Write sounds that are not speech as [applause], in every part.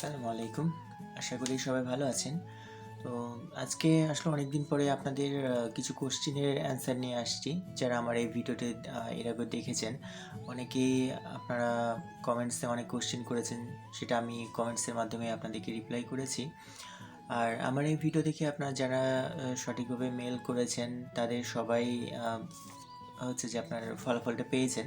আসসালামু আলাইকুম। আশা করি সবাই ভালো আছেন। তো আজকে আসলে অনেক দিন পরে আপনাদের কিছু কোশ্চেনের অ্যান্সার নিয়ে আসছি, যারা আমার এই ভিডিওতে এর আগে দেখেছেন। অনেকেই আপনারা কমেন্টসে অনেক কোশ্চেন করেছেন, সেটা আমি কমেন্টসের মাধ্যমে আপনাদেরকে রিপ্লাই করেছি। আর আমার এই ভিডিও দেখে আপনারা যারা সঠিকভাবে মেল করেছেন, তাদের সবাই হচ্ছে যে আপনার ফলাফলটা পেয়েছেন।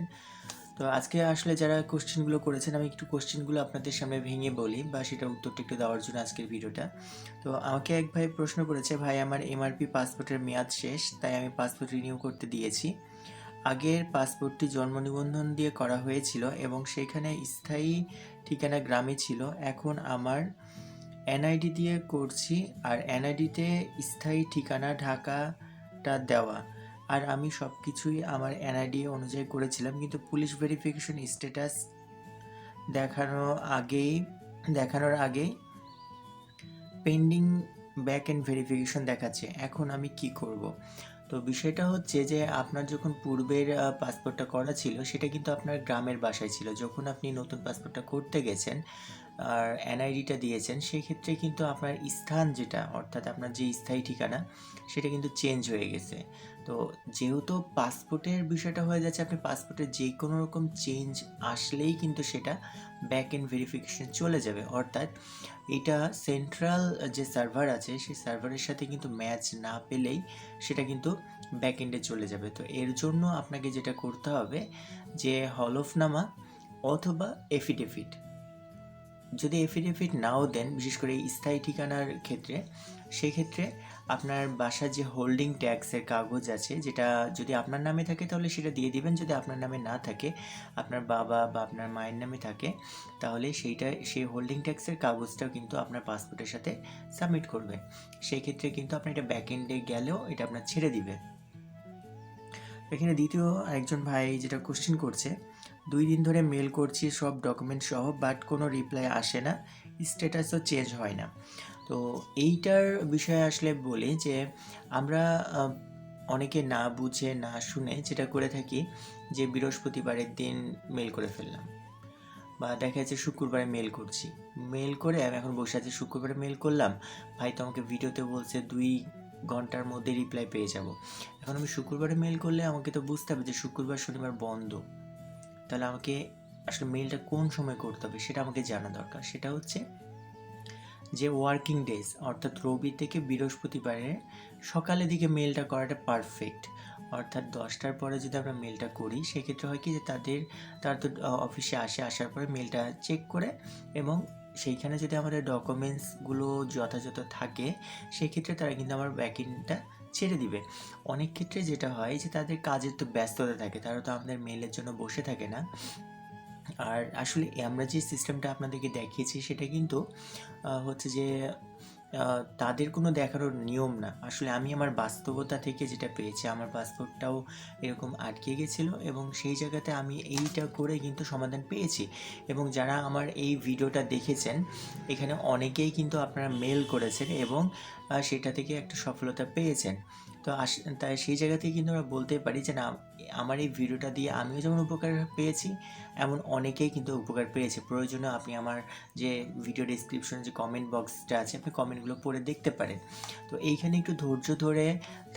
তো আজকে আসলে যারা কোশ্চেনগুলো করেছেন, আমি একটু কোশ্চেনগুলো আপনাদের সামনে ভেঙে বলি বা সেটার উত্তরটা একটু দেওয়ার জন্য আজকের ভিডিওটা তো আমাকে এক ভাই প্রশ্ন করেছে, ভাই, আমার এমআরপি পাসপোর্টের মেয়াদ শেষ, তাই আমি পাসপোর্ট রিনিউ করতে দিয়েছি। আগের পাসপোর্টটি জন্ম নিবন্ধন দিয়ে করা হয়েছিল এবং সেখানে স্থায়ী ঠিকানা গ্রামে ছিল। এখন আমার এনআইডি দিয়ে করছি আর এনআইডিতে স্থায়ী ঠিকানা ঢাকাটা দেওয়া। আর আমি সব কিছুই আমার এনআইডি অনুযায়ী করেছিলাম। কিন্তু পুলিশ ভেরিফিকেশন স্ট্যাটাস দেখানো আগেই, দেখানোর আগেই পেন্ডিং ব্যাক এন্ড ভেরিফিকেশন দেখাচ্ছে। এখন আমি কি করব? তো বিষয়টা হচ্ছে যে আপনার যখন পূর্বের পাসপোর্টটা করা ছিল, সেটা কিন্তু আপনার গ্রামের বাসায় ছিল। যখন আপনি নতুন পাসপোর্টটা করতে গেছেন আর এনআইডিটা দিয়েছেন সেই ক্ষেত্রে কিন্তু আপনার স্থান যেটা, অর্থাৎ আপনার যে স্থায়ী ঠিকানা, সেটা কিন্তু চেঞ্জ হয়ে গেছে। তো যেহেতু পাসপোর্টের বিষয়টা হয়ে যাচ্ছে, আপনি পাসপোর্টে যে কোনো রকম চেঞ্জ আসলেই কিন্তু সেটা ব্যাক এন্ড ভেরিফিকেশন চলে যাবে। অর্থাৎ এটা সেন্ট্রাল যে সার্ভার আছে, সেই সার্ভারের সাথে কিন্তু ম্যাচ না পেলেই সেটা কিন্তু ব্যাক এন্ডে চলে যাবে। তো এর জন্য আপনাকে যেটা করতে হবে, যে হলফনামা অথবা এফিডেভিট যদি এফিডেভিট নাও দেন, বিশেষ করে স্থায়ী ঠিকানার ক্ষেত্রে, সেক্ষেত্রে আপনার বাসার যে হোল্ডিং ট্যাক্সের কাগজ আছে, যেটা যদি আপনার নামে থাকে তাহলে সেটা দিয়ে দিবেন, যদি আপনার নামে না থাকে, আপনার বাবা বা আপনার মায়ের নামে থাকে, তাহলে সেইটা, সেই হোল্ডিং ট্যাক্সের কাগজটাও কিন্তু আপনার পাসপোর্টের সাথে সাবমিট করবেন সেই ক্ষেত্রে কিন্তু আপনার এটা ব্যাক এন্ডে গেলেও এটা আপনার ছেড়ে দিবে। এখানে দ্বিতীয় একজন ভাই যেটা কোশ্চেন করছে দুই দিন ধরে মেল করছি, সব ডকুমেন্ট সহ বাট কোনো রিপ্লাই আসে না স্ট্যাটাসও চেঞ্জ হয় না। তো এইটার বিষয়ে আসলে বলি যে, আমরা অনেকে না বুঝে, না শুনে যেটা করে থাকি যে, বৃহস্পতিবারের দিন মেল করে ফেললাম। বা দেখা যাচ্ছে শুক্রবারে মেল করছি। মেল করে আমি এখন বসে আছি, শুক্রবারে মেল করলাম, ভাই তো আমাকে ভিডিওতে বলছে দুই ঘণ্টার মধ্যে রিপ্লাই পেয়ে যাব। এখন আমি শুক্রবারে মেল করলে আমাকে তো বুঝতে হবে যে, শুক্রবার, শনিবার বন্ধ। তাহলে আমাকে আসলে মেলটা কোন সময় করতে হবে সেটা আমাকে জানা দরকার। সেটা হচ্ছে যে ওয়ার্কিং ডেজ অর্থাৎ রবি থেকে বৃহস্পতিবারে সকালের দিকে মেলটা করাটা পারফেক্ট অর্থাৎ দশটার পরে যদি আমরা মেলটা করি, সেক্ষেত্রে হয় কি যে তাদের, তারা তো অফিসে আসে, আসার পরে মেলটা চেক করে এবং সেইখানে যদি আমাদের ডকুমেন্টসগুলো যথাযথ থাকে, সেক্ষেত্রে তারা কিন্তু আমার ব্যাকিংটা ছেড়ে দিবে। অনেক ক্ষেত্রে যেটা হয় যে, তাদের কাজের তো ব্যস্ততা থাকে, তারা তো আমাদের মেলের জন্য বসে থাকে না। আর আসলে আমরা যে সিস্টেমটা আপনাদেরকে দেখিয়েছি, সেটা কিন্তু হচ্ছে যে তাদের কোনো দেখানোর নিয়ম না। আসলে আমি আমার বাস্তবতা থেকে যেটা পেয়েছি, আমার পাসপোর্টটাও এরকম আটকে গেছিল এবং সেই জায়গাতে আমি এইটা করে কিন্তু সমাধান পেয়েছি। এবং যারা আমার এই ভিডিওটা দেখেছেন, এখানে অনেকেই কিন্তু আপনারা মেল করেছেন এবং সেটা থেকে একটা সফলতা পেয়েছেন। তো আস, তাই সেই জায়গা থেকে কিন্তু আমরা বলতে পারি যে না, আমার এই ভিডিওটা দিয়ে আমিও যেমন উপকার পেয়েছি, এমন অনেকেই কিন্তু উপকার পেয়েছে। প্রয়োজনে আপনি আমার যে ভিডিও ডিসক্রিপশনে যে কমেন্ট বক্সটা আছে, আপনি কমেন্টগুলো পড়ে দেখতে পারেন। তো এইখানে একটু ধৈর্য ধরে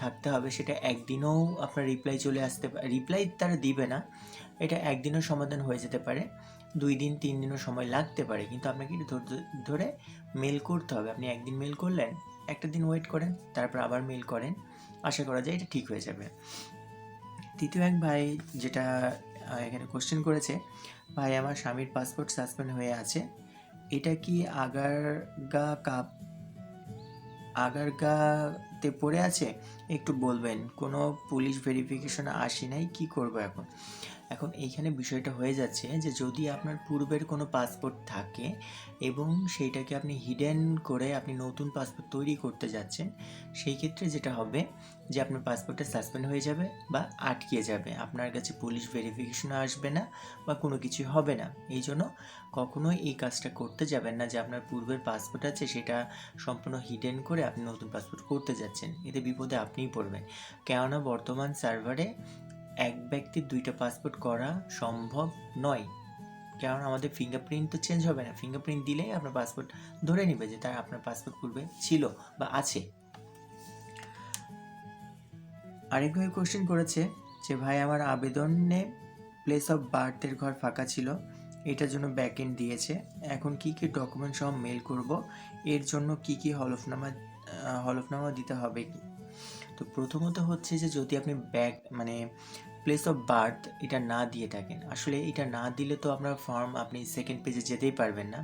থাকতে হবে, সেটা একদিনও আপনার রিপ্লাই চলে আসতে পারে রিপ্লাই তারা দিবে না, এটা একদিনও সমাধান হয়ে যেতে পারে, দুই দিন, তিন দিনও সময় লাগতে পারে। কিন্তু আপনাকে একটু ধৈর্য ধরে মেল করতে হবে। আপনি একদিন মেল করলেন একটা দিন ওয়েট করেন, তারপর আবার মেল করেন। আশা করা যায় এটা ঠিক হয়ে যাবে। তৃতীয় এক ভাই যেটা এখানে কোশ্চেন করেছে, ভাই, আমার স্বামীর পাসপোর্ট সাসপেন্ড হয়ে আছে। এটা কি আগারগা কাপ, আগারগাতে পড়ে আছে? একটু বলবেন। কোনো পুলিশ ভেরিফিকেশন আসি নাই? কি করব এখন? এখন এইখানে বিষয়টা হয়ে যাচ্ছে যে যদি আপনার পূর্বের কোনো পাসপোর্ট থাকে এবং সেইটাকে আপনি হিডেন করে আপনি নতুন পাসপোর্ট তৈরি করতে যাচ্ছেন, সেই ক্ষেত্রে যেটা হবে যে আপনার পাসপোর্টটা সাসপেন্ড হয়ে যাবে বা আটকে যাবে। আপনার কাছে পুলিশ ভেরিফিকেশন আসবে না বা কোনো কিছু হবে না। এই জন্য কখনোই এই কাজটা করতে যাবেন না যে আপনার পূর্বের পাসপোর্ট আছে সেটা সম্পূর্ণ হিডেন করে আপনি নতুন পাসপোর্ট করতে যাচ্ছেন। এতে বিপদে আপনিই পড়বেন। কেননা বর্তমান সার্ভারে এক ব্যক্তির দুইটা পাসপোর্ট করা সম্ভব নয়। কারণ আমাদের ফিঙ্গারপ্রিন্ট তো চেঞ্জ হবে না। ফিঙ্গারপ্রিন্ট দিলেই আপনার পাসপোর্ট ধরে নেবে যে তার আপনার পাসপোর্ট পূর্বে ছিল বা আছে। আরেকভাবে ভাই কোশ্চেন করেছে যে, ভাই, আমার আবেদনে প্লেস অফ বার্থের ঘর ফাঁকা ছিল। এটার জন্য ব্যাক এন্ড দিয়েছে। এখন কি কি ডকুমেন্ট সব মেল করব? এর জন্য কি কি হলফনামা হলফনামা দিতে হবে কি? তো প্রথমত হচ্ছে যে, যদি আপনি ব্যাক মানে প্লেস অফ বার্থ এটা না দিয়ে থাকেন। আসলে এটা না দিলে তো আপনার ফর্ম আপনি সেকেন্ড পেজে যেতেই পারবেন না।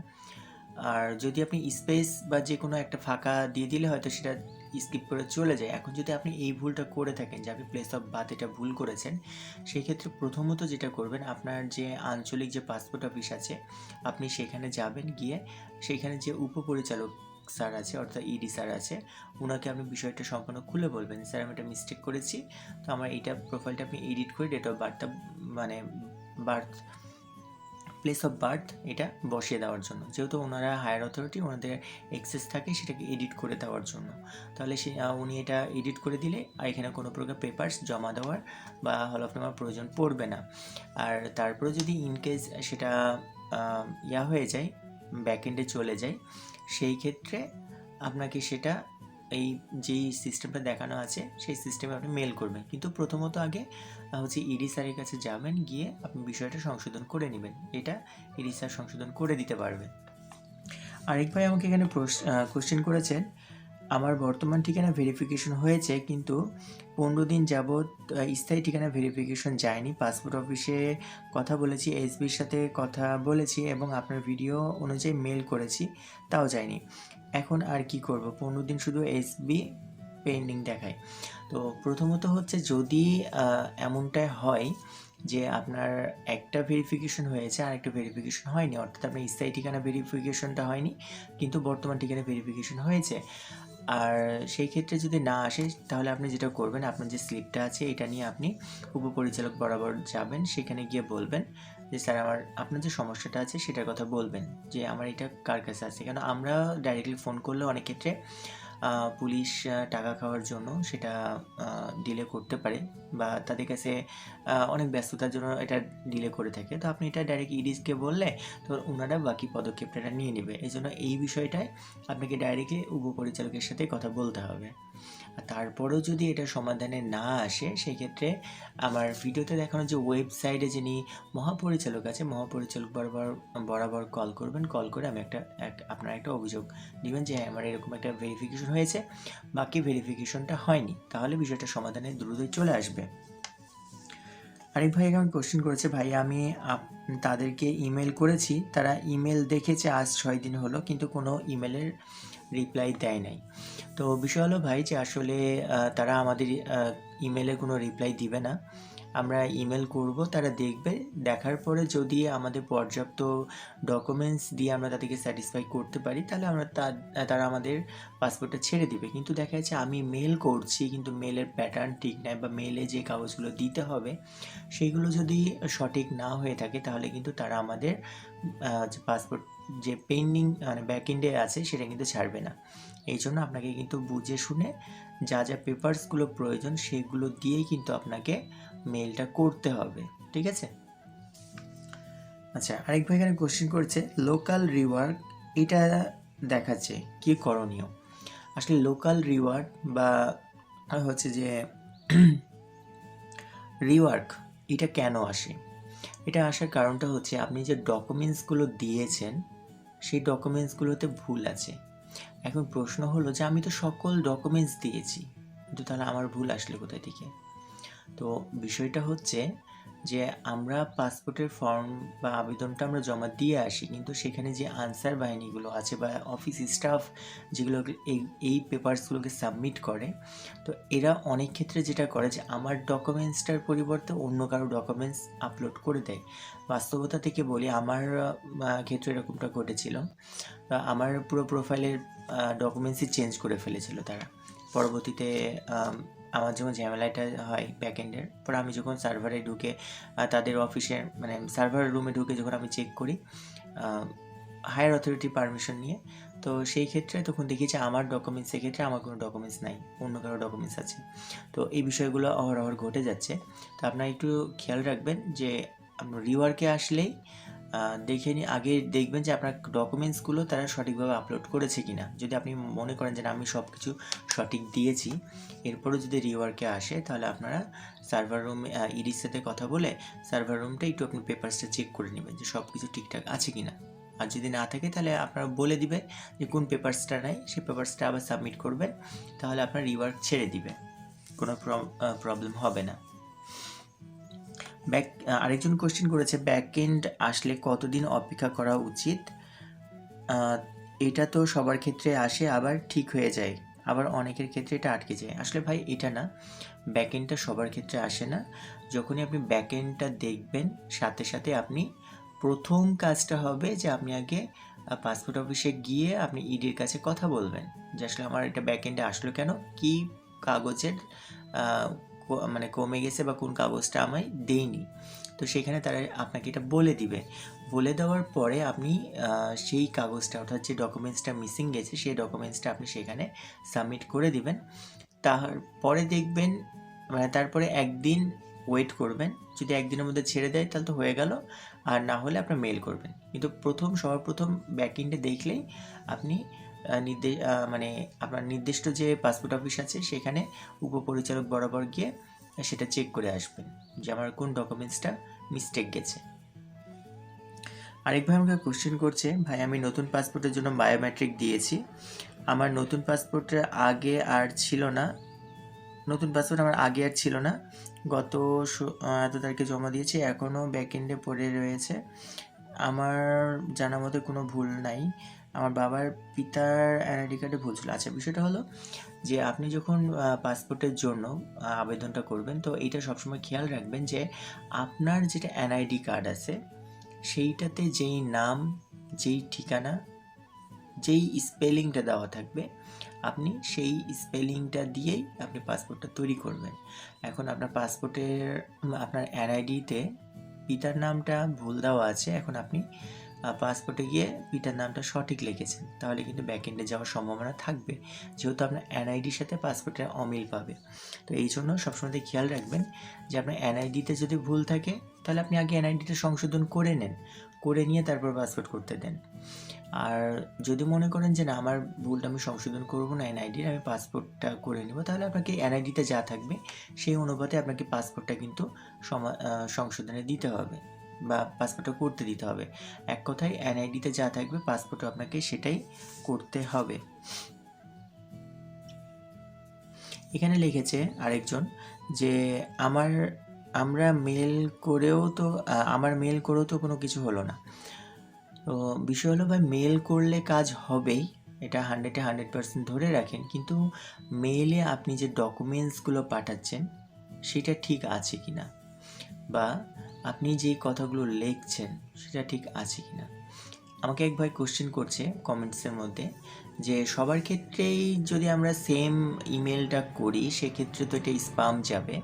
আর যদি আপনি স্পেস বা যে কোনো একটা ফাঁকা দিয়ে দিলে হয়তো সেটা স্কিপ করে চলে যায়। এখন যদি আপনি এই ভুলটা করে থাকেন যে আপনি প্লেস অফ বার্থ এটা ভুল করেছেন সেই ক্ষেত্রে প্রথমত যেটা করবেন, আপনার যে আঞ্চলিক যে পাসপোর্ট অফিস আছে, আপনি সেখানে যাবেন গিয়ে, সেখানে যে উপপরিচালক স্যার আছে, অর্থাৎ ইডি স্যার আছে ওনাকে আপনি বিষয়টা সম্পূর্ণ খুলে বলবেন স্যার, আমি এটা মিস্টেক করেছি। তো আমার এইটা প্রোফাইলটা আপনি এডিট করে ডেট অফ বার্থটা মানে বার্থ প্লেস অফ বার্থ এটা বসিয়ে দেওয়ার জন্য। যেহেতু ওনারা হায়ার অথরিটি ওনাদের এক্সেস থাকে সেটাকে এডিট করে দেওয়ার জন্য। তাহলে সে উনি এটা এডিট করে দিলে আর এখানে কোনো প্রকার পেপার্স জমা দেওয়ার বা হলফনামার প্রয়োজন পড়বে না। আর তারপরে যদি ইনকেস সেটা ইয়া হয়ে যায় ব্যাকএন্ডে চলে যায়। সেই ক্ষেত্রে আপনাকে সেটা এই যেই সিস্টেমটা দেখানো আছে, সেই সিস্টেমে আপনি মেল করবেন। কিন্তু প্রথমত আগে হচ্ছে ইডি স্যারের কাছে যাবেন, গিয়ে আপনি বিষয়টা সংশোধন করে নেবেন। এটা ইডি স্যার সংশোধন করে দিতে পারবেন। আরেক ভাই আমাকে এখানে কোশ্চেন করেছেন আমার বর্তমান ঠিকানা ভেরিফিকেশন হয়েছে, কিন্তু পনেরো দিন যাবৎ স্থায়ী ঠিকানা ভেরিফিকেশন যায়নি। পাসপোর্ট অফিসে কথা বলেছি এসবির সাথে কথা বলেছি এবং আপনার ভিডিও অনুযায়ী মেল করেছি, তাও যায়নি। এখন আর কি করব? পনেরো দিন শুধু এসবি পেন্ডিং দেখায়। তো প্রথমত হচ্ছে যদি এমনটাই হয় যে আপনার একটা ভেরিফিকেশন হয়েছে আর একটা ভেরিফিকেশন হয়নি, অর্থাৎ আপনার স্থায়ী ঠিকানা ভেরিফিকেশনটা হয়নি, কিন্তু বর্তমান ঠিকানা ভেরিফিকেশন হয়েছে আর সেই ক্ষেত্রে যদি না আসে, তাহলে আপনি যেটা করবেন, আপনার যে স্লিপটা আছে, এটা নিয়ে আপনি উপপরিচালক বরাবর যাবেন। সেখানে গিয়ে বলবেন যে, স্যার, আমার, আপনার যে সমস্যাটা আছে, সেটার কথা বলবেন যে, আমার এটা কার কাছে আছে? কেন, আমরা ডাইরেক্টলি ফোন করলে অনেক ক্ষেত্রে পুলিশ টাকা খাওয়ার জন্য সেটা ডিলে করতে পারে বা তাদের কাছে অনেক ব্যস্ততার জন্য এটা ডিলে করে থাকে। তো আপনি এটা ডাইরেক্ট ইডিসকে বললে তো ওনারা বাকি পদক্ষেপটা নিয়ে নেবে। এই জন্য এই বিষয়টায় আপনাকে ডাইরেক্টলি উপপরিচালকের সাথে কথা বলতে হবে। আর তারপরেও যদি এটা সমাধানে না আসে সেই ক্ষেত্রে আমার ভিডিওতে দেখানো যে ওয়েবসাইটে যিনি মহাপরিচালক আছে মহাপরিচালক বরাবর বরাবর কল করবেন। কল করে আমি একটা এক- আপনার একটা অভিযোগ দিবেন যে হ্যাঁ, আমার এরকম একটা ভেরিফিকেশন হয়েছে, বাকি ভেরিফিকেশনটা হয়নি। তাহলে বিষয়টা সমাধানে দ্রুতই চলে আসবে। আরেক ভাই এখন কোশ্চেন করেছে, ভাই, আমি তাদেরকে ইমেল করেছি, তারা ইমেল দেখেছে, আজ ছয় দিন হলো, কিন্তু কোনো ইমেলের রিপ্লাই দেয় নাই। তো বিষয় হলো ভাই যে আসলে তারা আমাদের ইমেলে কোনো রিপ্লাই দিবে না। আমরা ইমেল করব, তারা দেখবে। দেখার পরে যদি আমাদের পর্যাপ্ত ডকুমেন্টস দিয়ে আমরা তাদেরকে স্যাটিসফাই করতে পারি, তাহলে আমরা তারা আমাদের পাসপোর্টটা ছেড়ে দিবে। কিন্তু দেখা যাচ্ছে আমি মেল করছি, কিন্তু মেলের প্যাটার্ন ঠিক নাই বা মেলে যে কাগজগুলো দিতে হবে সেইগুলো যদি সঠিক না হয়ে থাকে, তাহলে কিন্তু তারা আমাদের পাসপোর্ট যে পেন্ডিং মানে ব্যাকএন্ডে আছে, সেটা কিন্তু ছাড়বে না। এই জন্য আপনাকে কিন্তু বুঝে শুনে যা যা পেপারসগুলো প্রয়োজন, সেগুলো দিয়েই কিন্তু আপনাকে মেলটা করতে হবে, ঠিক আছে? আচ্ছা আরেক ভাই এখানে কোশ্চেন করছে লোকাল রিওয়ার্ক এটা দেখাচ্ছে, কি করণীয়? আসলে লোকাল রিওয়ার্ড বা হচ্ছে যে [clears throat] রিওয়ার্ক এটা কেন আসে? এটা আসার কারণটা হচ্ছে আপনি যে ডকুমেন্টসগুলো দিয়েছেন, সেই ডকুমেন্টসগুলোতে ভুল আছে। এখন প্রশ্ন হলো যে আমি তো সকল ডকুমেন্টস দিয়েছি, কিন্তু তাহলে আমার ভুল আসলে কোথায় থেকে? তো বিষয়টা হচ্ছে যে আমরা পাসপোর্টের ফর্ম বা আবেদনটা আমরা জমা দিয়ে আসি, কিন্তু সেখানে যে আনসার বাহিনীগুলো আছে বা অফিস স্টাফ যেগুলো এই এই পেপারসগুলোকে সাবমিট করে, তো এরা অনেক ক্ষেত্রে যেটা করে যে আমার ডকুমেন্টসটার পরিবর্তে অন্য কারও ডকুমেন্টস আপলোড করে দেয়। বাস্তবতা থেকে বলি, আমার ক্ষেত্রে এরকমটা ঘটেছিল। আমার পুরো প্রোফাইলের ডকুমেন্টসই চেঞ্জ করে ফেলেছিল তারা। পরবর্তীতে আমার যখন ঝামেলাটা হয় ব্যাকএন্ডের পর আমি যখন সার্ভারে ঢুকে তাদের অফিসে মানে সার্ভার রুমে ঢুকে যখন আমি চেক করি হায়ার অথরিটি পারমিশন নিয়ে, তো সেই ক্ষেত্রে তখন দেখি যে আমার ডকুমেন্টস সেক্ষেত্রে আমার কোনো ডকুমেন্টস নাই, অন্য কারও ডকুমেন্টস আছে। তো এই বিষয়গুলো অহরহ ঘটে যাচ্ছে। তো আপনারা একটু খেয়াল রাখবেন যে রিওয়ার্কে আসলেই দেখে নিয়ে আগে দেখবেন যে আপনার ডকুমেন্টসগুলো তারা সঠিকভাবে আপলোড করেছে কিনা। যদি আপনি মনে করেন যে না, আমি সব কিছু সঠিক দিয়েছি এরপরও যদি রিওয়ার্কে আসে তাহলে আপনারা সার্ভার রুমে ইডির সাথে কথা বলে সার্ভার রুমটা একটু আপনি পেপারসটা চেক করে নেবেন যে সব কিছু ঠিকঠাক আছে কিনা। আর যদি না থাকে তাহলে আপনারা বলে দিবে যে কোন পেপারসটা নাই সেই পেপারসটা আবার সাবমিট করবেন তাহলে আপনার রিওয়ার্ক ছেড়ে দিবে। কোনো প্রবলেম হবে না। ব্যাক আরেকজন কোশ্চেন করেছে ব্যাক এন্ড আসলে কতদিন অপেক্ষা করা উচিত? এটা তো সবার ক্ষেত্রে আসে, আবার ঠিক হয়ে যায়। আবার অনেকের ক্ষেত্রে এটা আটকে যায়। আসলে ভাই, এটা না। ব্যাক এন্ডটা সবার ক্ষেত্রে আসে না। যখনই আপনি ব্যাক এন্ডটা দেখবেন, সাথে সাথে আপনি প্রথম কাজটা হবে যে আপনি আগে পাসপোর্ট অফিসে গিয়ে আপনি ইডির কাছে কথা বলবেন। যে আসলে আমার এটা ব্যাক এন্ডে আসলো কেন? কি কাগজের মানে কমে গেছে বা কোন কাগজটা আমায় দেয়নি। তো সেখানে তারা আপনাকে এটা বলে দিবে। বলে দেওয়ার পরে আপনি সেই কাগজটা, অর্থাৎ যে ডকুমেন্টসটা মিসিং গেছে, সেই ডকুমেন্টসটা আপনি সেখানে সাবমিট করে দিবেন। তারপরে দেখবেন মানে তারপরে একদিন ওয়েট করবেন। যদি একদিনের মধ্যে ছেড়ে দেয়, তাহলে তো হয়ে গেল। আর না হলে আপনার মেল করবেন। কিন্তু প্রথম সবার প্রথম দেখলেই আপনি নির্দেশ মানে আপনার নির্দিষ্ট যে পাসপোর্ট অফিস আছে, সেখানে উপপরিচালক বরাবর গিয়ে সেটা চেক করে আসবেন যে আমার কোন ডকুমেন্টসটা মিস্টেক গেছে। আরেক ভাই আমাকে কোশ্চেন করছে, ভাই, আমি নতুন পাসপোর্টের জন্য বায়োমেট্রিক দিয়েছি। আমার নতুন পাসপোর্টের আগে আর ছিল না, নতুন পাসপোর্ট আমার আগে আর ছিল না। গত এত তারিখে জমা দিয়েছি এখনও ব্যাকএন্ডে পড়ে রয়েছে। আমার জানা মতে কোনো ভুল নাই। আমার বাবার পিতার এনআইডি কার্ডে ভুল ছিল। আচ্ছা বিষয়টা হলো যে আপনি যখন পাসপোর্টের জন্য আবেদনটা করবেন, তো এইটা সবসময় খেয়াল রাখবেন যে আপনার যেটা এনআইডি কার্ড আছে, সেইটাতে যেই নাম, যেই ঠিকানা, যেই স্পেলিংটা দেওয়া থাকবে, আপনি সেই স্পেলিংটা দিয়েই আপনি পাসপোর্টটা তৈরি করবেন। এখন আপনার পাসপোর্টের, আপনার এনআইডিতে পিতার নামটা ভুল দেওয়া আছে, এখন আপনি পাসপোর্টে গিয়ে পিতার নামটা সঠিক লিখেছেন। তাহলে কিন্তু ব্যাকএন্ডে যাওয়ার সম্ভাবনা থাকবে। যেহেতু আপনার এনআইডির সাথে পাসপোর্টের অমিল পাবে। তো এই জন্য সবসময় খেয়াল রাখবেন যে আপনার এনআইডিতে যদি ভুল থাকে, তাহলে আপনি আগে এনআইডিটা সংশোধন করে নেন। করে নিয়ে তারপর পাসপোর্ট করতে দেন। আর যদি মনে করেন যে না, আমার ভুলটা আমি সংশোধন করব না এনআইডির আমি পাসপোর্টটা করে নেব, তাহলে আপনাকে এনআইডিতে যা থাকবে, সেই অনুপাতে আপনাকে পাসপোর্টটা কিন্তু সংশোধনে দিতে হবে। বা পাসপোর্টটা করতে দিতে হবে। এক কথায় এনআইডিতে যা থাকবে পাসপোর্টও আপনাকে সেটাই করতে হবে। এখানে লিখেছে আরেকজন যে, আমার, আমরা মেল করেও তো আমার মেল করেও তো কোনো কিছু হলো না। তো বিষয় হলো ভাই মেল করলে কাজ হবেই, এটা হান্ড্রেডে হান্ড্রেড পার্সেন্ট ধরে রাখেন। কিন্তু মেলে আপনি যে ডকুমেন্টসগুলো পাঠাচ্ছেন, সেটা ঠিক আছে কি না বা আপনি যে কথাগুলো লিখছেন, সেটা ঠিক আছে কি না আমাকে এক ভাই কোশ্চেন করছে কমেন্টসের মধ্যে, যে সবার ক্ষেত্রেই যদি আমরা সেম ইমেলটা করি, সেক্ষেত্রে তো এটা স্পাম যাবে।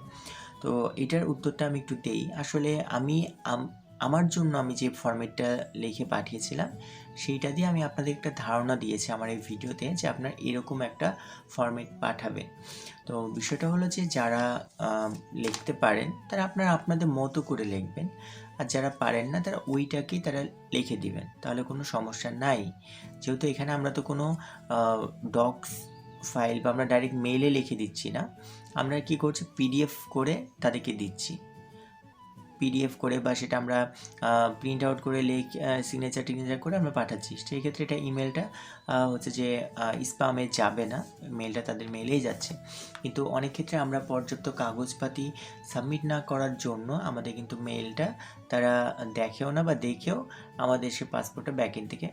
তো এটার উত্তরটা আমি একটু দেই। আসলে আমি আমার জন্য আমি যে ফরম্যাটটা লিখে পাঠিয়েছিলাম, সেইটা দিয়ে আমি আপনাদের একটা ধারণা দিয়েছি আমার এই ভিডিওতে যে আপনার এরকম একটা ফরম্যাট পাঠাবেন তো বিষয়টা হলো যে যারা লিখতে পারেন, তারা আপনারা আপনাদের মতো করে লিখবেন। আর যারা পারেন না, তারা ওইটাকেই তারা লিখে দিবেন। তাহলে কোনো সমস্যা নাই। যেহেতু এখানে আমরা তো কোনো ডক্স ফাইল বা আমরা ডাইরেক্ট মেলে লিখে দিচ্ছি না, আমরা কি করছি? পিডিএফ করে তাদেরকে দিচ্ছি। পিডিএফ করে বা সেটা আমরা প্রিন্ট আউট করে লেখ সিগনেচার টিগনেচার করে আমরা পাঠাচ্ছি। সেই ক্ষেত্রে এটা ইমেলটা হচ্ছে যে স্পামে যাবে না। মেলটা তাদের মেলেই যাচ্ছে। কিন্তু অনেক ক্ষেত্রে আমরা পর্যাপ্ত কাগজপাতি সাবমিট না করার জন্য আমাদের কিন্তু মেলটা তারা দেখেও না বা দেখেও আমাদের সে পাসপোর্টটা ব্যাকএন্ড থেকে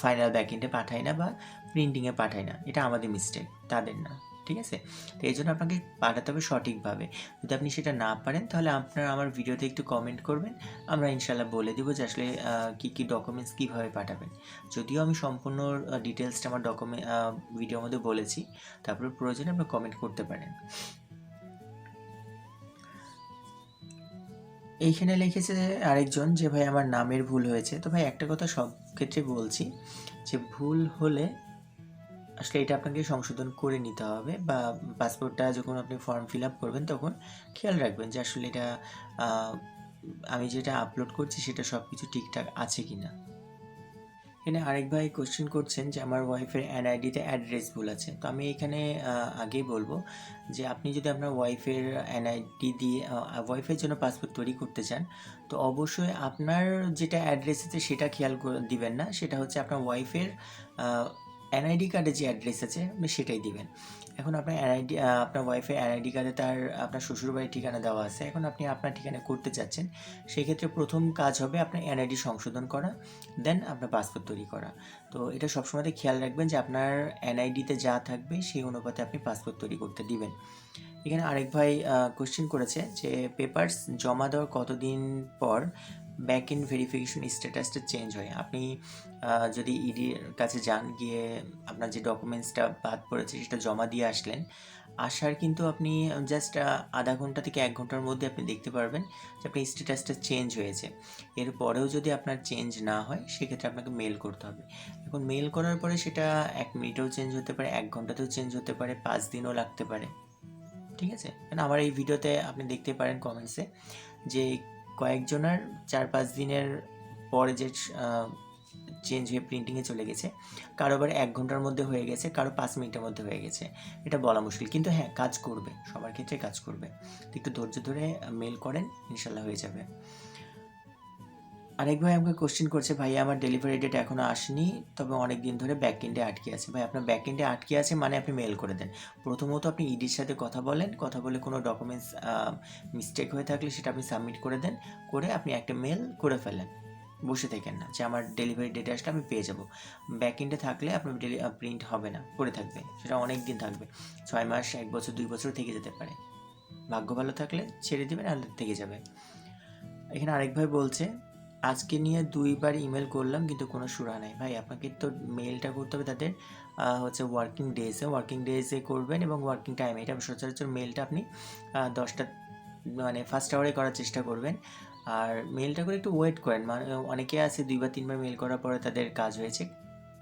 ফাইনাল ব্যাকএন্ডে পাঠায় না বা প্রিন্টিংয়ে পাঠায় না। এটা আমাদের মিস্টেক তাদের না। ঠিক আছে? তো এই জন্য আপনাকে পাঠাতে হবে সঠিকভাবে। যদি আপনি সেটা না পারেন, তাহলে আপনারা আমার ভিডিওতে একটু কমেন্ট করবেন। আমরা ইনশাল্লাহ বলে দেবো যে আসলে কী কী ডকুমেন্টস কীভাবে পাঠাবেন। যদিও আমি সম্পূর্ণ ডিটেলসটা আমার ডকুমেন্ট ভিডিওর মধ্যে বলেছি, তারপরে প্রয়োজনে আপনি কমেন্ট করতে পারেন। এইখানে লিখেছে আরেকজন যে, ভাই, আমার নামের ভুল হয়েছে। তো ভাই, একটা কথা সব ক্ষেত্রে বলছি, যে ভুল হলে আসলে এটা আপনাকে সংশোধন করে নিতে হবে বা পাসপোর্টটা যখন আপনি ফর্ম ফিল আপ করবেন তখন খেয়াল রাখবেন যে আসলে এটা আমি যেটা আপলোড করছি সেটা সব কিছু ঠিকঠাক আছে কি না এখানে আরেক ভাই কোশ্চেন করছেন যে আমার ওয়াইফের এনআইডিতে অ্যাড্রেস ভুল আছে। তো আমি এখানে আগেই বলব যে আপনি যদি আপনার ওয়াইফের এনআইডি দিয়ে ওয়াইফের জন্য পাসপোর্ট তৈরি করতে চান, তো অবশ্যই আপনার যেটা অ্যাড্রেস আছে সেটা খেয়াল দিবেন না। সেটা হচ্ছে আপনার ওয়াইফের এনআইডি কার্ডে যে অ্যাড্রেস আছে, আপনি সেটাই দিবেন। এখন আপনার এনআইডি আপনার ওয়াইফের এনআইডি কার্ডে তার, আপনার শ্বশুরবাড়ির ঠিকানা দেওয়া আছে। এখন আপনি আপনার ঠিকানা করতে চাচ্ছেন সেক্ষেত্রে প্রথম কাজ হবে আপনার এনআইডি সংশোধন করা দেন আপনার পাসপোর্ট তৈরি করা। তো এটা সবসময় খেয়াল রাখবেন যে আপনার এনআইডিতে যা থাকবে, সেই অনুপাতে আপনি পাসপোর্ট তৈরি করতে দিবেন। এখানে আরেক ভাই কোশ্চেন করেছে যে পেপারস জমা দেওয়ার কতদিন পর ব্যাক ইন ভেরিফিকেশন স্ট্যাটাসটা চেঞ্জ হয়। আপনি যদি ইডির কাছে যান, গিয়ে আপনার যে ডকুমেন্টসটা বাদ পড়েছে সেটা জমা দিয়ে আসলেন, আসার কিন্তু আপনি জাস্ট আধা ঘণ্টা থেকে এক ঘণ্টার মধ্যে আপনি দেখতে পারবেন যে আপনার স্ট্যাটাসটা চেঞ্জ হয়েছে। এরপরেও যদি আপনার চেঞ্জ না হয়, সেক্ষেত্রে আপনাকে মেল করতে হবে। এখন মেল করার পরে সেটা এক মিনিটেও চেঞ্জ হতে পারে, এক ঘন্টাতেও চেঞ্জ হতে পারে, পাঁচ দিনও লাগতে পারে। ঠিক আছে? কারণ আমার এই ভিডিওতে আপনি দেখতে পারেন কমেন্টসে যে কয়েকজনের চার পাঁচ দিনের পরে যে চেঞ্জ হয়ে প্রিন্টিংয়ে চলে গেছে, কারও আবার এক ঘণ্টার মধ্যে হয়ে গেছে, কারও পাঁচ মিনিটের মধ্যে হয়ে গেছে। এটা বলা মুশকিল, কিন্তু হ্যাঁ কাজ করবে, সবার ক্ষেত্রে কাজ করবে। একটু ধৈর্য ধরে মেল করেন, ইনশাল্লাহ হয়ে যাবে। আরেক ভাই আমাকে কোশ্চেন করছে, ভাই, আমার ডেলিভারি ডেট এখনও আসেনি, তবে অনেক দিন ধরে ব্যাক এন্ডে আটকে আছে। ভাই, আপনার ব্যাক এন্ডে আটকে আছে মানে আপনি মেল করে দেন। প্রথমত আপনি ইডির সাথে কথা বলেন, কথা বলে কোনো ডকুমেন্টস মিস্টেক হয়ে থাকলে সেটা আপনি সাবমিট করে দেন, করে আপনি একটা মেল করে ফেলেন। বসে থাকেন না যে আমার ডেলিভারি ডেট আসলে আমি পেয়ে যাব। ব্যাক এন্ডে থাকলে আপনার ডেলি প্রিন্ট হবে না, পড়ে থাকবে, সেটা অনেক দিন থাকবে। ছয় মাস, এক বছর, দুই বছর থেকে যেতে পারে। ভাগ্য ভালো থাকলে ছেড়ে দেবেন আর থেকে যাবে। এখানে আরেক ভাই বলছে আজকে নিয়ে দুইবার ইমেল করলাম, কিন্তু কোনো সুরা নাই। ভাই, আপনাকে তো মেলটা করতে হবে তাদের হচ্ছে ওয়ার্কিং ডেজে ওয়ার্কিং ডেজে করবেন এবং ওয়ার্কিং টাইমে এটা সচরাচর মেলটা আপনি দশটা মানে ফার্স্ট আওয়ারে করার চেষ্টা করবেন। আর মেলটা করে একটু ওয়েট করেন। মানে অনেকে আছে দুইবার, তিনবার মেল করার পরে তাদের কাজ হয়েছে,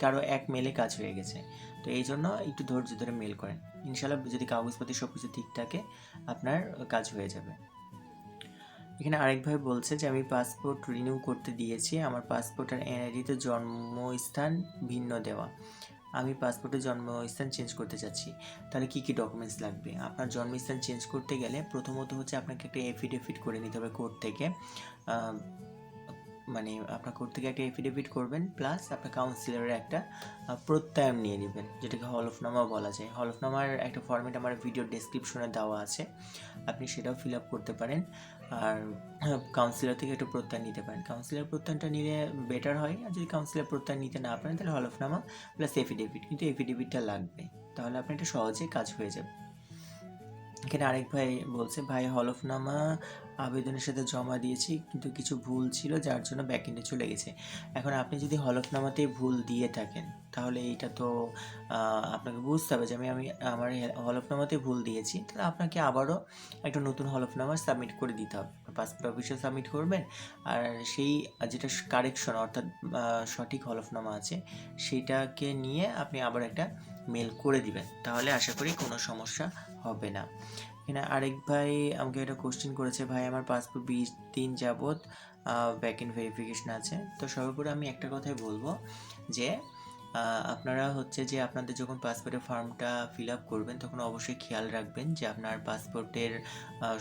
কারও এক মেলে কাজ হয়ে গেছে। তো এই জন্য একটু ধৈর্য ধরে মেল করেন। ইনশাল্লাহ যদি কাগজপাতি সব কিছু ঠিক থাকে, আপনার কাজ হয়ে যাবে। এখানে আরেকভাবে বলছে যে, আমি পাসপোর্ট রিনিউ করতে দিয়েছি। আমার পাসপোর্ট আর এনআইডিতে জন্মস্থান ভিন্ন দেওয়া। আমি পাসপোর্টের জন্মস্থান চেঞ্জ করতে চাচ্ছি। তাহলে কী কী ডকুমেন্টস লাগবে? আপনার জন্মস্থান চেঞ্জ করতে গেলে প্রথমত হচ্ছে আপনাকে একটা এফিডেভিট করে নিতে হবে কোর্ট থেকে। মানে আপনার কোর্ট থেকে একটা এফিডেভিট করবেন প্লাস আপনার কাউন্সিলরের একটা প্রত্যয়ন নিয়ে নেবেন, যেটাকে হলফনামা বলা যায়। হলফনামার একটা ফর্মেট আমার ভিডিও ডেসক্রিপশনে দেওয়া আছে, আপনি সেটাও ফিল আপ করতে পারেন, আর কাউন্সিলর থেকে একটু প্রত্যয়ন নিতে পারেন। কাউন্সিলর প্রত্যয়নটা নিলে বেটার হয়, আর যদি কাউন্সিলর প্রত্যয়ন নিতে না পারেন, তাহলে হলফনামা প্লাস এফিডেভিট কিন্তু এফিডেভিটটা লাগবে। তাহলে আপনার এটা সহজেই কাজ হয়ে যাবে। এখানে আরেক ভাই বলছে, ভাই, হলফনামা আবেদনের সাথে জমা দিয়েছি, কিন্তু কিছু ভুল ছিল যার জন্য ব্যাকএন্ডে চলে গেছে। এখন আপনি যদি হলফনামাতেই ভুল দিয়ে থাকেন, তাহলে এইটা তো আপনাকে বুঝতে হবে যে আমি আমি আমার হলফনামাতে ভুল দিয়েছি। তাহলে আপনাকে আবারও একটা নতুন হলফনামা সাবমিট করে দিতে হবে। পাসপোর্ট অফিসে সাবমিট করবেন, আর সেই যেটা কারেকশন অর্থাৎ সঠিক হলফনামা আছে, সেইটাকে নিয়ে আপনি আবার একটা মেল করে দিবেন, তাহলে আশা করি কোনো সমস্যা হবে না। এখানে আরেক ভাই আমাকে একটা কোশ্চেন করেছে, ভাই, আমার পাসপোর্ট বিশ দিন যাবৎ ব্যাক ইন ভেরিফিকেশন আছে। তো সর্বোপরি আমি একটা কথাই বলব যে আপনারা হচ্ছে যে আপনাদের যখন পাসপোর্টের ফর্মটা ফিল আপ করবেন, তখন অবশ্যই খেয়াল রাখবেন যে আপনার পাসপোর্টের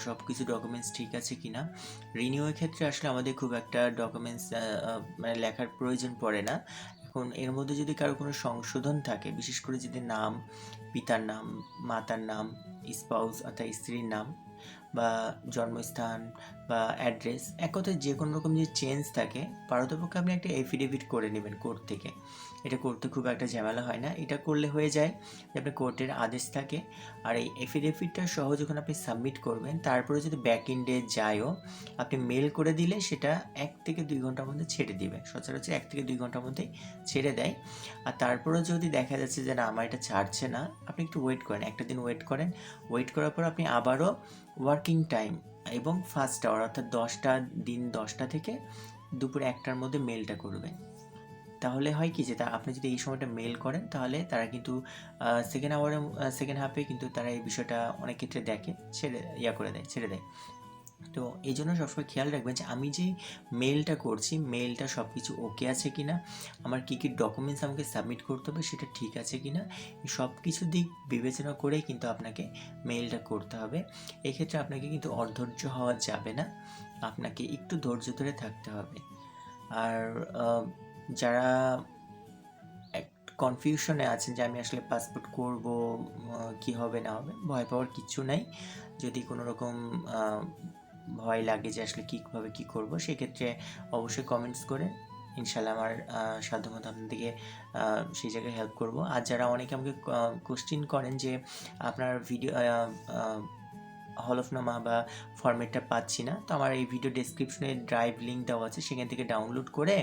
সব কিছু ডকুমেন্টস ঠিক আছে কি না রিনিউয়ের ক্ষেত্রে আসলে আমাদের খুব একটা ডকুমেন্টস মানে লেখার প্রয়োজন পড়ে না। এখন এর মধ্যে যদি কারও কোনো সংশোধন থাকে, বিশেষ করে যদি নাম, পিতার নাম, মাতার নাম স্পাউস অর্থাৎ স্ত্রীর নাম বা জন্মস্থান বা অ্যাড্রেস এক কথায় যে কোনো রকম যে চেঞ্জ থাকে, পারতপক্ষে আপনি একটা এফিডেভিট করে নেবেন কোর্ট থেকে। এটা করতে খুব একটা ঝামেলা হয় না। এটা করলে হয়ে যায় যে আপনার কোর্টের আদেশ থাকে আর এই এফিডেভিটটা সহ যখন আপনি সাবমিট করবেন, তারপরে যদি ব্যাক ইন্ডে যায়ও, আপনি মেল করে দিলে সেটা এক থেকে দুই ঘণ্টার মধ্যে ছেড়ে দিবে। সচরাচর এক থেকে দুই ঘণ্টার মধ্যেই ছেড়ে দেয়। আর তারপরেও যদি দেখা যাচ্ছে যে না, আমার এটা ছাড়ছে না, আপনি একটু ওয়েট করেন। একটা দিন ওয়েট করেন। ওয়েট করার পর আপনি আবারও ওয়ার্কিং টাইম এবং ফার্স্ট আওয়ার অর্থাৎ দশটা, দিন দশটা থেকে দুপুর একটার মধ্যে মেলটা করবেন। তাহলে হয় কি যে তা আপনি যদি এই সময়টা মেল করেন, তাহলে তারা কিন্তু সেকেন্ড আওয়ারে সেকেন্ড হাফে কিন্তু তারা এই বিষয়টা অনেক ক্ষেত্রে দেখে, ছেড়ে, ইয়া করে দেয়, ছেড়ে দেয়। তো এই জন্য সবসময় খেয়াল রাখবেন যে আমি যে মেলটা করছি মেলটা সব কিছু ওকে আছে কি না আমার কী কী ডকুমেন্টস আমাকে সাবমিট করতে হবে সেটা ঠিক আছে কি না সব কিছু দিক বিবেচনা করে কিন্তু আপনাকে মেলটা করতে হবে। এক্ষেত্রে আপনাকে কিন্তু অধৈর্য হওয়া যাবে না, আপনাকে একটু ধৈর্য ধরে থাকতে হবে। আর যারা কনফিউশনে আছেন যে আমি আসলে পাসপোর্ট করব কি হবে না হবে, ভয় পাওয়ার কিচ্ছু নাই। যদি কোনো রকম ভয় লাগে যে আসলে কীভাবে কী করব, সেক্ষেত্রে অবশ্যই কমেন্টস করে। ইনশাল্লাহ আমার সাধ্যমতো আপনাদেরকে সেই জায়গায় হেল্প করব। আর যারা অনেকে আমাকে কোশ্চিন করেন যে আপনার ভিডিও হলফনামা বা ফরম্যাটটা পাচ্ছি না, তো আমার এই ভিডিও ডেসক্রিপশনে ড্রাইভ লিঙ্ক দেওয়া আছে, সেখান থেকে ডাউনলোড করে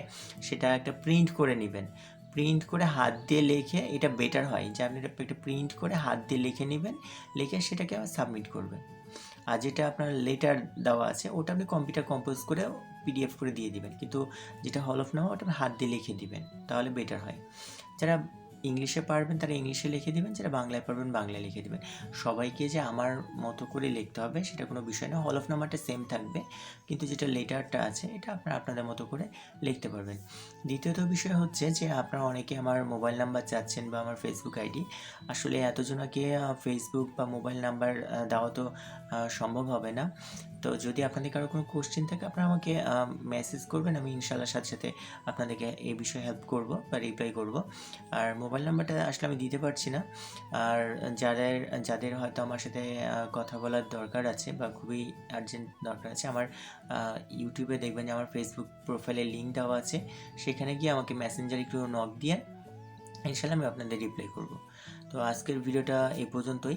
সেটা একটা প্রিন্ট করে নেবেন। প্রিন্ট করে হাত দিয়ে লিখে এটা বেটার হয়। যে আপনি একটা প্রিন্ট করে হাত দিয়ে লিখে নেবেন, লিখে সেটাকে আবার সাবমিট করবেন। আর যেটা আপনার লেটার দেওয়া আছে, ওটা আপনি কম্পিউটার কম্পোজ করে পিডিএফ করে দিয়ে দিবেন। কিন্তু যেটা হলফনামা, ওটা হাত দিয়ে লিখে দিবেন, তাহলে বেটার হয়। যারা ইংলিশে পারবেন তারা ইংলিশে লিখে দিবেন যারা বাংলায় পারবেন, বাংলায় লিখে দেবেন। সবাইকে যে আমার মতো করে লিখতে হবে, সেটা কোনো বিষয় না। নাম্বারটা সেম থাকবে, কিন্তু যেটা লেটারটা আছে, এটা আপনারা আপনাদের মতো করে লিখতে পারবেন। দ্বিতীয়ত বিষয় হচ্ছে যে, আপনারা অনেকে আমার মোবাইল নাম্বার চাচ্ছেন বা আমার ফেসবুক আইডি আসলে এতজনকে ফেসবুক বা মোবাইল নাম্বার দেওয়া তো সম্ভব হবে না। তো যদি আপনাদের কারও কোনো কোশ্চেন থাকে, আপনারা আমাকে মেসেজ করবেন, আমি ইনশাল্লাহ সাথে সাথে আপনাদেরকে এই বিষয়ে হেল্প করব বা রিপ্লাই করব। আর মোবাইল নাম্বারটা আসলে আমি দিতে পারছি না। আর যাদের যাদের হয়তো আমার সাথে কথা বলার দরকার আছে বা খুবই আর্জেন্ট দরকার আছে, আমার ইউটিউবে দেখবেন যে আমার ফেসবুক প্রোফাইলে লিঙ্ক দেওয়া আছে। সেখানে গিয়ে আমাকে মেসেঞ্জার একটু নক দিয়ে ইনশাল্লাহ আমি আপনাদের রিপ্লাই করব। তো আজকের ভিডিওটা এই পর্যন্তই।